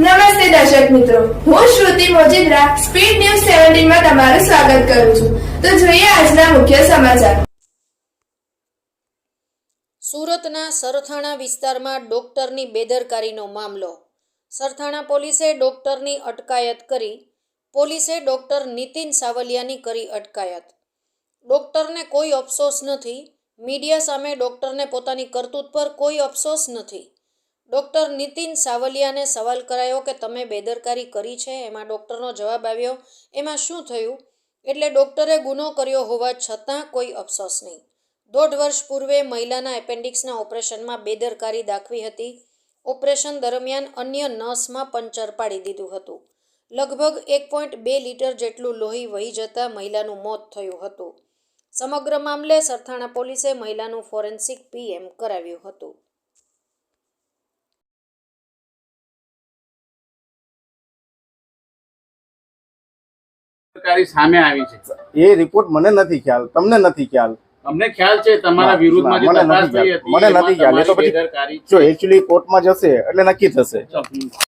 નમસ્તે દર્શક મિત્રો. હું શ્રુતિ મોજીદ્રા, સ્પીડ ન્યૂઝ સેવન્ટીનમાં તમારું સ્વાગત કરું છું. તો જોઈએ આજના મુખ્ય સમાચાર. સુરતના સરથાણા વિસ્તારમાં ડોક્ટરની બેદરકારીનો મામલો. સરથાણા પોલીસે ડોક્ટરની અટકાયત કરી, પોલીસે ડોક્ટર નીતિન સાવલિયાની કરી અટકાયત. ડોક્ટરને કોઈ અફસોસ નથી, મીડિયા સામે ડોક્ટરને પોતાની કરતૂત પર કોઈ અફસોસ નથી. ડોક્ટર નીતિન સાવલિયાને સવાલ કરાયો કે તમે બેદરકારી કરી છે? એમાં ડૉક્ટરનો જવાબ આવ્યો, એમાં શું થયું? એટલે ડૉક્ટરે ગુનો કર્યો હોવા છતાં કોઈ અફસોસ નહીં. દોઢ વર્ષ પૂર્વે મહિલાના એપેન્ડિક્સના ઓપરેશનમાં બેદરકારી દાખવી હતી. ઓપરેશન દરમિયાન અન્ય નસમાં પંચર પાડી દીધું હતું. લગભગ એક પોઈન્ટ બે લીટર જેટલું લોહી વહી જતાં મહિલાનું મોત થયું હતું. સમગ્ર મામલે સરથાણા પોલીસે મહિલાનું ફોરેન્સિક પીએમ કરાવ્યું હતું. સરકારી સામે આવી છે એ રિપોર્ટ મને નથી ખ્યાલ તમને નથી ખ્યાલ તમને ખ્યાલ છે તમારા વિરુદ્ધમાં જે મને તપાસ નથી થઈ ખ્યાલ. હતી મને એમાં નથી ખ્યાલ. એ તો પછી- જો એકચ્યુઅલી કોર્ટમાં જશે એટલે નક્કી થશે.